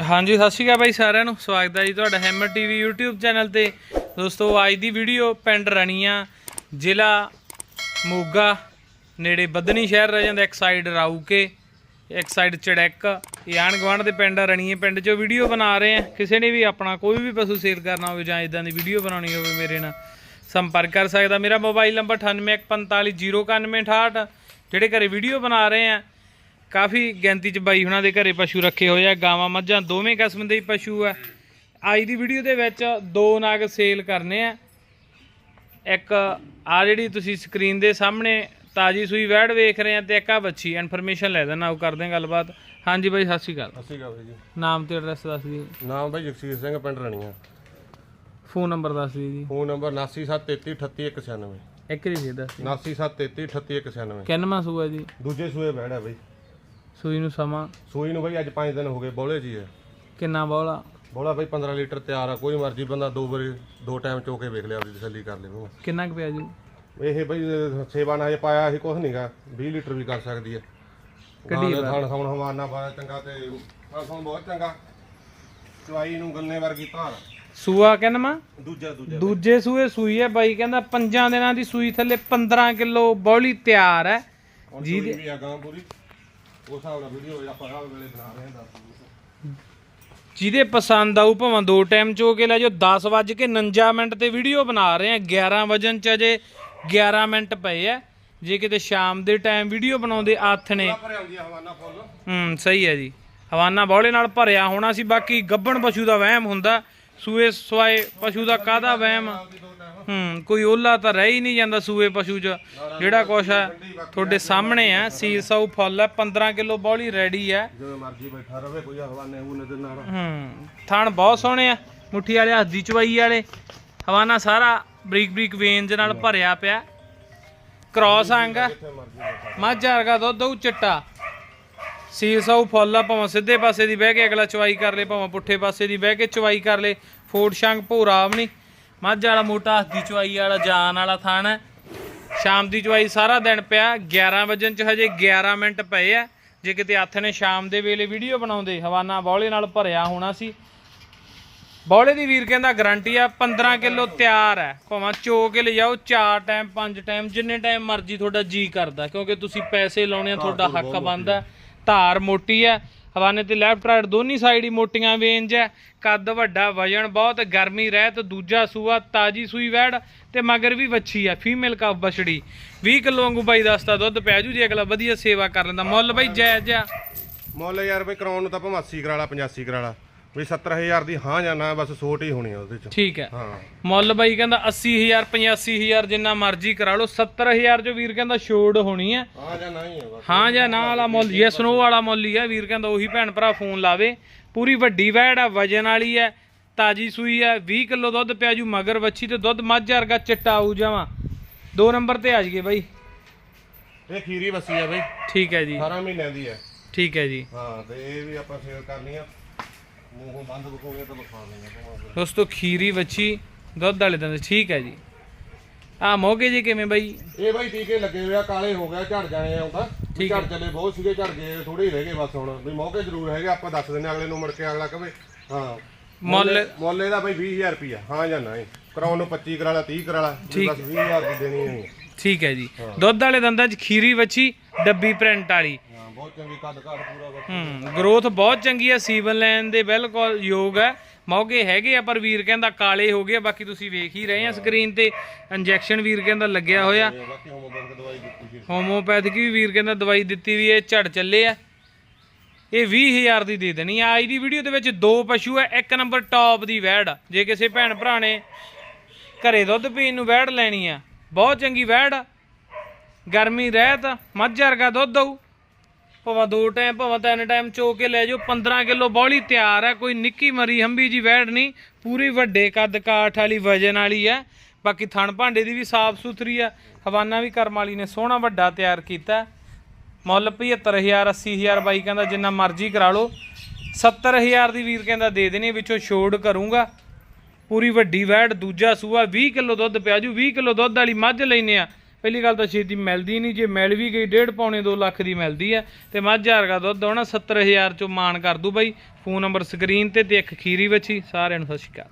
ਹਾਂਜੀ, ਸਤਿ ਸ਼੍ਰੀ ਅਕਾਲ ਬਾਈ ਸਾਰਿਆਂ ਨੂੰ। ਸਵਾਗਤ ਹੈ ਜੀ ਤੁਹਾਡਾ ਹੈਮਰ ਟੀਵੀ YouTube ਚੈਨਲ ਤੇ। ਦੋਸਤੋ, ਅੱਜ ਦੀ ਵੀਡੀਓ ਪਿੰਡ ਰਣੀਆਂ, ਜ਼ਿਲ੍ਹਾ ਮੋਗਾ, ਨੇੜੇ ਬੱਦਨੀ ਸ਼ਹਿਰ ਰਹਿ ਜਾਂਦਾ, ਇੱਕ ਸਾਈਡ ਰਾਊਕੇ, ਇੱਕ ਸਾਈਡ ਚੜੈਕ। ਇਹ ਆਣ ਗਵਾਂਢ ਦੇ ਪਿੰਡ ਰਣੀਏ ਪਿੰਡ 'ਚੋਂ ਵੀਡੀਓ ਬਣਾ ਰਹੇ ਆ ਕਿਸੇ ਨੇ ਵੀ ਆਪਣਾ ਕੋਈ ਵੀ ਪਸ਼ੂ ਸੇਲ ਕਰਨਾ ਹੋਵੇ ਜਾਂ ਇਦਾਂ ਦੀ ਵੀਡੀਓ ਬਣਾਉਣੀ ਹੋਵੇ, ਮੇਰੇ ਨਾਲ ਸੰਪਰਕ ਕਰ ਸਕਦਾ। ਮੇਰਾ ਮੋਬਾਈਲ ਨੰਬਰ 9815409168 ਜਿਹੜੇ ਘਰੇ ਵੀਡੀਓ ਬਣਾ ਰਹੇ ਆ ਕਾਫੀ ਗਿਣਤੀ ਚ ਬਾਈ ਹੁਣਾਂ ਦੇ ਘਰੇ ਪਸ਼ੂ ਰੱਖੇ ਹੋਏ ਆ ਗਾਵਾਂ ਮੱਝਾਂ ਦੋਵੇਂ ਕਿਸਮ ਦੇ ਪਸ਼ੂ ਆ। ਅੱਜ ਦੀ ਵੀਡੀਓ ਦੇ ਵਿੱਚ ਦੋ ਨਾਗ ਸੇਲ ਕਰਨੇ ਆ। ਇੱਕ ਆ ਜਿਹੜੀ ਤੁਸੀਂ ਸਕਰੀਨ ਦੇ ਸਾਹਮਣੇ ਤਾਜੀ ਸੂਈ ਵੈੜ ਵੇਖ ਰਹੇ ਆ ਤੇ ਇੱਕ ਆ ਬੱਚੀ ਇਨਫੋਰਮੇਸ਼ਨ ਲੈ ਦੇਣਾ ਉਹ ਕਰਦੇ ਆ ਗੱਲਬਾਤ। ਹਾਂਜੀ ਬਾਈ ਸਤਿ ਸ਼੍ਰੀ ਅਕਾਲ। ਅਸੀਂ ਗਾ ਬਾਈ ਜੀ। ਨਾਮ ਤੇ ਐਡਰੈਸ ਦੱਸ ਦਿਓ। ਨਾਮ ਬਾਈ ਜਗਸੀਰ ਸਿੰਘ ਪਿੰਡ ਰਣੀਆਂ। ਫੋਨ ਨੰਬਰ ਦੱਸ ਦਿਓ ਜੀ। ਫੋਨ ਨੰਬਰ 9733383196 ਇੱਕ ਦੇ ਦੱਸ ਦਿਓ। 9733383196 ਕਿੰਨਵਾਂ ਸੂਆ ਜੀ? ਦੂਜੇ ਸੂਏ ਬਹਿਣਾ ਬਾਈ। ਸੂਈ ਨੂੰ ਸਮਾਂ? ਸੂਈ ਨੂੰ ਬਾਈ ਅੱਜ 5 ਦਿਨ ਹੋ ਗਏ ਬੋਲੇ ਜੀ। ਹੈ ਕਿੰਨਾ ਬੋਲਾ? ਬੋਲਾ ਬਾਈ 15 ਲੀਟਰ ਤਿਆਰ ਆ ਕੋਈ ਮਰਜ਼ੀ ਬੰਦਾ ਦੋ ਵਾਰੀ ਦੋ ਟਾਈਮ ਚੋ ਕੇ ਵੇਖ ਲਿਆ ਆਪਦੀ ਤਸੱਲੀ ਕਰ ਲਿਓ ਕਿੰਨਾ ਕੁ ਪਿਆ ਜੀ? ਇਹ ਬਾਈ ਸੇਵਾ ਨਾਲ ਪਾਇਆ ਸੀ ਕੁਝ ਨਹੀਂਗਾ 20 ਲੀਟਰ ਵੀ ਕਰ ਸਕਦੀ ਹੈ ਕੱਢੀ ਕੱਢੀ ਥਣ ਖਾਣ ਹਵਾਨਾ ਬੜਾ ਚੰਗਾ ਤੇ ਖਾਣ ਬਹੁਤ ਚੰਗਾ। ਚਵਾਈ ਨੂੰ ਗੰਨੇ ਵਰਗੀ ਧਾਰ। ਸੂਆ ਕਿੰਨਵਾਂ ਦੂਜਾ ਦੂਜਾ। ਦੂਜੇ ਸੂਏ ਸੂਈ ਹੈ ਬਾਈ ਕਹਿੰਦਾ ਪੰਜਾਂ ਦਿਨਾਂ ਦੀ ਸੂਈ ਥੱਲੇ 15 ਕਿਲੋ ਬੌਲੀ ਤਿਆਰ ਹੈ। ਜੀ ਵੀ ਆ ਗਾਂ ਪੂਰੀ। ਉਸ ਹਿਸਾਬ ਨਾਲ ਵੀਡੀਓ ਆਪਾਂ ਆਹ ਵੇਲੇ ਬਣਾ ਰਹੇ ਹਾਂ ਜਿਹਦੇ ਪਸੰਦ ਆਊ ਭਾਵੇਂ ਦੋ ਟਾਈਮ ਚੋ ਕੇ ਲੈ ਜਾਓ 10 ਵੱਜ ਕੇ 49 ਮਿੰਟ ਤੇ ਵੀਡੀਓ ਬਣਾ ਰਹੇ ਆ। 11 ਵਜਨ ਚ ਅਜੇ 11 ਮਿੰਟ ਪਏ ਆ। ਜੇ ਕਿਤੇ ਸ਼ਾਮ ਦੇ ਟਾਈਮ ਵੀਡੀਓ ਬਣਾਉਂਦੇ ਆਥ ਨੇ। ਭਰਿਆ ਆ ਹਵਾਨਾ ਫੁੱਲ। ਹੂੰ ਸਹੀ ਹੈ ਜੀ। ਹਵਾਨਾ ਬੌਲੇ ਨਾਲ ਭਰਿਆ ਹੋਣਾ ਸੀ ਬਾਕੀ ਗੱਬਣ ਪਸ਼ੂ ਦਾ ਵਹਿਮ ਹੁੰਦਾ। ਸੂਏ ਸਵਾਏ ਪਸ਼ੂ ਦਾ ਕਾਹਦਾ ਵਹਿਮ? ਹੂੰ ਕੋਈ ਓਲਾ ਤਾਂ ਰਹਿ ਹੀ ਨਹੀਂ ਜਾਂਦਾ ਸੂਏ ਪਸ਼ੂ 'ਚ। ਜਿਹੜਾ ਕੁਛ ਹੈ ਤੁਹਾਡੇ ਸਾਹਮਣੇ ਆ ਸੀਲ ਸਾਊ ਫੁੱਲ ਹੈ 15 ਕਿਲੋ ਬੌਲੀ ਰੈਡੀ ਹੈ। ਜਦੋਂ ਮਰਜ਼ੀ ਬੈਠਾ ਰਵੇ ਕੋਈ ਹਵਾਨੇ ਉਹ ਨਜ਼ਰ ਨਾ ਆਵੇ ਹੂੰ ਥਣ ਬਹੁਤ ਸੋਹਣੇ ਆ ਮੁੱਠੀ ਵਾਲੇ ਹੱਥ ਦੀ ਚਵਾਈ ਵਾਲੇ। ਹਵਾਨਾ ਸਾਰਾ ਬਰੀਕ ਬਰੀਕ ਵੇਨਜ ਨਾਲ ਭਰਿਆ ਪਿਆ। ਕ੍ਰਾਸ ਅੰਗ। ਮੱਝ ਵਰਗਾ ਦੁੱਧ ਉਹ ਚਿੱਟਾ। ਸੀਲ ਸਾਊ ਫੁੱਲ ਆ ਭਾਵੇਂ ਸਿੱਧੇ ਪਾਸੇ ਦੀ ਬਹਿ ਕੇ ਅਗਲਾ ਚਵਾਈ ਕਰ ਲੇ ਭਾਵੇਂ ਪੁੱਠੇ ਪਾਸੇ ਦੀ ਬਹਿ ਕੇ ਚਵਾਈ ਕਰ ਲੇ। ਫੋੜ ਸ਼ੰਗ ਭੋਰਾ ਨਹੀਂ। ਮੱਝ ਵਾਲਾ ਮੋਟਾ ਹੱਥ ਚਵਾਈ ਵਾਲਾ ਜਾਨ ਵਾਲਾ ਥਣ ਹੈ। ਸ਼ਾਮ ਦੀ ਚਵਾਈ ਸਾਰਾ ਦਿਨ ਪਿਆ 11 ਵਜਨ ਚ ਹਜੇ 11 ਮਿੰਟ ਪਏ ਆ। ਜੇ ਕਿਤੇ ਹੱਥ ਨੇ ਸ਼ਾਮ ਦੇ ਵੇਲੇ ਵੀਡੀਓ ਬਣਾਉਂਦੇ ਹਵਾਨਾ ਬੌਲੇ ਨਾਲ ਭਰਿਆ ਹੋਣਾ ਸੀ। ਬੌਲੇ ਦੀ ਵੀਰ ਕਹਿੰਦਾ ਗਾਰੰਟੀ ਆ 15 ਕਿਲੋ ਤਿਆਰ ਹੈ। ਭਾਵੇਂ ਚੋ ਕੇ ਲਿਜਾਓ 4 ਟਾਈਮ 5 ਟਾਈਮ ਜਿੰਨੇ ਟਾਈਮ ਮਰਜ਼ੀ ਤੁਹਾਡਾ ਜੀ ਕਰਦਾ ਕਿਉਂਕਿ ਤੁਸੀਂ ਪੈਸੇ ਲਾਉਣੇ ਆ ਤੁਹਾਡਾ ਹੱਕ ਬਣਦਾ ਧਾਰ ਮੋਟੀ ਹੈ। ਹਵਾਨੇ ਤੇ ਲੈਫਟ ਰਾਈਟ ਦੋਨੀ ਸਾਈਡ ਹੀ ਮੋਟੀਆਂ ਵੇਂਜ ਹੈ ਕੱਦ ਵੱਡਾ, ਵਜਨ ਬਹੁਤ, ਗਰਮੀ, ਰਹਿਤ, ਦੂਜਾ ਸੂਆ, ਤਾਜੀ ਸੂਈ ਵੈੜ ਤੇ ਮਗਰ ਵੀ ਵੱਛੀ ਆ ਫੀਮੇਲ ਕਫ ਬਛੜੀ। 20 ਕਿਲੋ ਵਾਂਗੂ ਬਾਈ ਦੱਸਦਾ ਦੁੱਧ ਪੈ ਜੂ, ਜੇ ਅਗਲਾ ਵਧੀਆ ਸੇਵਾ ਕਰ ਲੈਂਦਾ ਮੁੱਲ ਬਾਈ, ਜਾਇਜ਼ ਆ। ਮੁੱਲ ਯਾਰ ਬਈ ਕਰਾਉਣ ਨੂੰ ਤਾਂ ਭਾਵੇਂ 80 ਕਰਾ ਲਾ 85 ਕਰਾ ਵੀ 70000 ਦੀ ਹਾਂ ਜਾਂ ਨਾ ਬਸ ਛੋਟ ਹੀ ਹੋਣੀ ਆ ਉਹਦੇ ਚ। ਠੀਕ ਹੈ। ਹਾਂ। ਮੁੱਲ ਬਾਈ ਕਹਿੰਦਾ 80000 85000 ਜਿੰਨਾ ਮਰਜ਼ੀ ਕਰਾ ਲਓ 70000 ਜੋ ਵੀਰ ਕਹਿੰਦਾ ਛੋੜ ਹੋਣੀ ਹੈ ਹਾਂ ਜਾਂ ਨਾ ਹੀ ਆ ਬਸ। ਹਾਂ ਜਾਂ ਨਾ ਵਾਲਾ ਮੁੱਲ ਯੈਸ ਨੋ ਵਾਲਾ ਮੁੱਲ ਹੀ ਹੈ ਵੀਰ ਕਹਿੰਦਾ ਉਹੀ ਭੈਣ ਭਰਾ ਫੋਨ ਲਾਵੇ। ਪੂਰੀ ਵੱਡੀ ਵੈੜ ਆ ਵਜਨ ਵਾਲੀ ਹੈ ਤਾਜੀ ਸੂਈ ਹੈ 20 ਕਿਲੋ ਦੁੱਧ ਪਿਆ ਜੂ ਮਗਰ ਵੱਛੀ ਤੇ ਦੁੱਧ ਮੱਝ ਵਰਗਾ ਚਿੱਟਾ ਆਊ ਜਾਵਾਂ। ਦੋ ਨੰਬਰ ਤੇ ਆ ਜਗੇ ਬਾਈ। ਇਹ ਖੀਰੀ ਵਸੀ ਆ ਬਈ। ਠੀਕ ਹੈ ਜੀ। 18 ਮਹੀਨਿਆਂ ਦੀ ਹੈ ਠੀਕ ਹੈ ਜੀ। ਹਾਂ ਤੇ ਇਹ ਵੀ ਆਪਾਂ ਸੇਲ ਕਰਨੀ ਆ। ਮੂੰਹੋਂ ਬੰਦ ਤਾਂ ਦੋਸਤੋ ਖੀਰੀ ਵੱਛੀ ਦੁੱਧ ਵਾਲੇ ਦੰਦ ਠੀਕ ਹੈ ਜੀ। ਆ ਮੋਗੇ ਜੀ ਕਿਵੇਂ ਬਾਈ? ਇਹ ਬਾਈ ਟੀਕੇ ਲੱਗੇ ਹੋਏ ਆ ਕਾਲੇ ਹੋ ਗਿਆ ਝੜ ਜਾਣੇ ਆ ਉਹਦਾ ਠੀਕ ਝੜ ਚੱਲੇ ਬਹੁਤ ਸੀਗੇ ਝੜ ਗਏ ਥੋੜੇ ਹੀ ਰਹਿ ਗਏ ਬਸ ਹੁਣ। ਵੀ ਮੌਕੇ ਜ਼ਰੂਰ ਹੈਗੇ ਆਪਾਂ ਦੱਸ ਦਿੰਦੇ ਅਗਲੇ ਨੂੰ ਮੁੜ ਕੇ ਅਗਲਾ ਕਵੇ ਹਾਂ। ਮੁੱਲ ਮੁੱਲ ਇਹਦਾ ਬਾਈ 20000 ਰੁਪਿਆ ਹਾਂ ਜਾਂ ਨਹੀਂ। ਕਰਾਉਣ ਨੂੰ 25 ਕਰਾ ਲਾ 30 ਕਰਾ ਲਾ। ਬਸ 20000 ਦੀ ਦੇਣੀ ਹੈ। ਠੀਕ ਹੈ ਜੀ। ਦੁੱਧ ਵਾਲੇ ਦੰਦਾਂ 'ਚ ਖੀਰੀ ਵੱਛੀ ਡੱਬੀ ਪ੍ਰਿੰਟ ਵਾਲੀ। ਬਹੁਤ ਚੰਗੀ ਕੱਦ ਘਾਟ ਪੂਰਾ ਵਾ। ਹੂੰ ਗਰੋਥ ਬਹੁਤ ਚੰਗੀ ਹੈ ਸੀਵਨ ਲੈਣ ਦੇ ਬਿਲਕੁਲ ਯੋਗ ਹੈ ਮੌਕੇ ਹੈਗੇ ਆ ਪਰ ਵੀਰ ਕਹਿੰਦਾ ਕਾਲੇ ਹੋ ਗਏ ਆ, ਬਾਕੀ ਤੁਸੀਂ ਵੇਖ ਹੀ ਰਹੇ ਆ ਸਕਰੀਨ ਤੇ। ਇੰਜੈਕਸ਼ਨ ਵੀਰ ਕਹਿੰਦਾ ਲੱਗਿਆ ਹੋਇਆ। ਤੇ ਬਾਕੀ ਹੋਮੋਪੈਥਿਕ ਦਵਾਈ ਦਿੱਤੀ ਸੀ। ਹੋਮੋਪੈਥਿਕ ਵੀ ਵੀਰ ਕਹਿੰਦਾ ਦਵਾਈ ਦਿੱਤੀ ਵੀ ਇਹ ਝੜ ਚੱਲੇ ਆ। ਇਹ 20000 ਦੀ ਦੇ ਦੇਣੀ ਆ। ਅੱਜ ਦੀ ਵੀਡੀਓ ਦੇ ਵਿੱਚ ਦੋ ਪਸ਼ੂ ਹੈ ਇੱਕ ਨੰਬਰ ਟੌਪ ਦੀ ਵੈੜ ਆ। ਜੇ ਕਿਸੇ ਭੈਣ ਭਰਾ ਨੇ ਘਰੇ ਦੁੱਧ ਪੀਣ ਨੂੰ ਵੈੜ ਲੈਣੀ ਆ ਬਹੁਤ ਚੰਗੀ ਵੈੜ ਆ। ਗਰਮੀ ਰਹਿਤ ਮੱਝ ਵਰਗਾ ਦੁੱਧ ਦਊ ਭਾਵੇਂ ਦੋ ਟਾਈਮ, ਭਾਵੇਂ ਤਿੰਨ ਟਾਈਮ ਚੋ ਕੇ ਲੈ ਜਾਓ। 15 ਕਿਲੋ ਬੌਲੀ ਤਿਆਰ ਹੈ, ਕੋਈ ਨਿੱਕੀ ਮਰੀ ਹੰਬੀ ਜੀ ਵੈੜ ਨਹੀਂ। ਪੂਰੀ ਵੱਡੇ ਕੱਦ ਕਾਠ ਵਾਲੀ, ਵਜਨ ਵਾਲੀ ਹੈ। ਬਾਕੀ ਥਣ ਭਾਂਡੇ ਦੀ ਵੀ ਸਾਫ਼ ਸੁਥਰੀ ਆ ਹਵਾਨਾ ਵੀ ਕਰਮ ਵਾਲੀ ਨੇ ਸੋਹਣਾ ਵੱਡਾ ਤਿਆਰ ਕੀਤਾ। ਮੁੱਲ 75000 80000 ਬਾਈ ਕਹਿੰਦਾ ਜਿੰਨਾ ਮਰਜ਼ੀ ਕਰਾ ਲਓ। 70000 ਦੀ ਵੀਰ ਕਹਿੰਦਾ ਦੇ ਦੇਣੀ, ਵਿੱਚੋਂ ਛੋੜ ਕਰੂੰਗਾ। ਪੂਰੀ ਵੱਡੀ ਵੈੜ, ਦੂਜਾ ਸੂਆ 20 ਕਿਲੋ ਦੁੱਧ ਪਿਆ ਜੂ 20 ਕਿਲੋ ਦੁੱਧ ਵਾਲੀ ਮੱਝ ਲੈਨੇ ਆ ਪਹਿਲੀ ਗੱਲ ਤਾਂ ਛੇਤੀ ਮਿਲਦੀ ਨਹੀਂ, ਜੇ ਮਿਲ ਵੀ ਗਈ, ਡੇਢ ਪੌਣੇ 2 ਲੱਖ ਦੀ ਮਿਲਦੀ ਹੈ ਤੇ ਮੱਝ ਵਰਗਾ ਦੁੱਧ ਆਉਣਾ 70000 ਚੋਂ ਮਾਨ ਕਰ ਦੂ ਬਾਈ। ਫੋਨ ਨੰਬਰ ਸਕਰੀਨ ਤੇ ਤੇ ਇੱਕ ਖੀਰੀ ਵੱਛੀ ਸਾਰਿਆਂ ਨੂੰ ਸਤਿ ਸ਼੍ਰੀ ਅਕਾਲ।